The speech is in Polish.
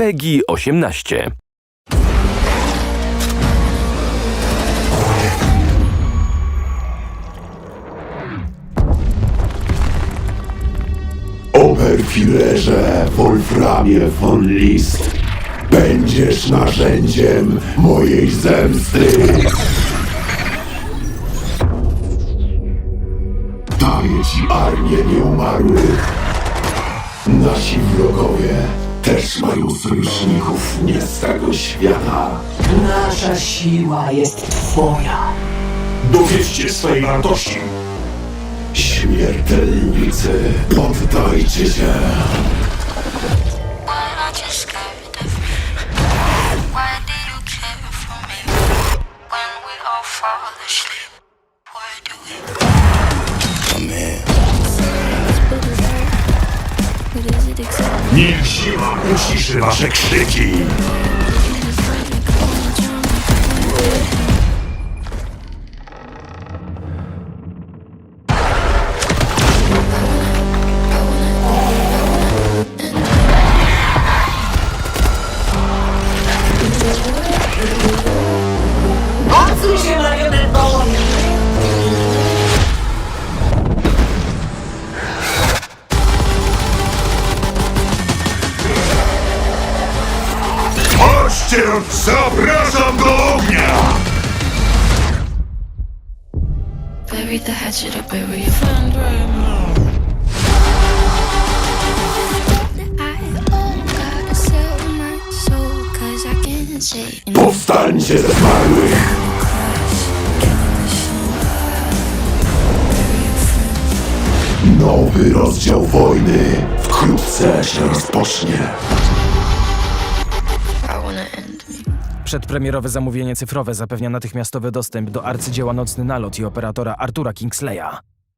PEGI 18. Oberfillerze Wolframie von List, będziesz narzędziem mojej zemsty. Daję ci armię nieumarłych. Nasi wrogowie też mają sojuszników nie z tego świata. Nasza siła jest twoja. Dowieźcie swej wartości. Śmiertelnicy, poddajcie się. Why aren't you scared of me? Why do you care for me? When we all fall asleep, Niech siła uciszy wasze krzyki. Odsuń się, marionetko! Chodźcie, zapraszam do ognia! bury the hatchet or bury your friend. Powstańcie ze zmarłych! Nowy rozdział wojny wkrótce się rozpocznie. Przedpremierowe zamówienie cyfrowe zapewnia natychmiastowy dostęp do arcydzieła Nocny Nalot i operatora Artura Kingsleya.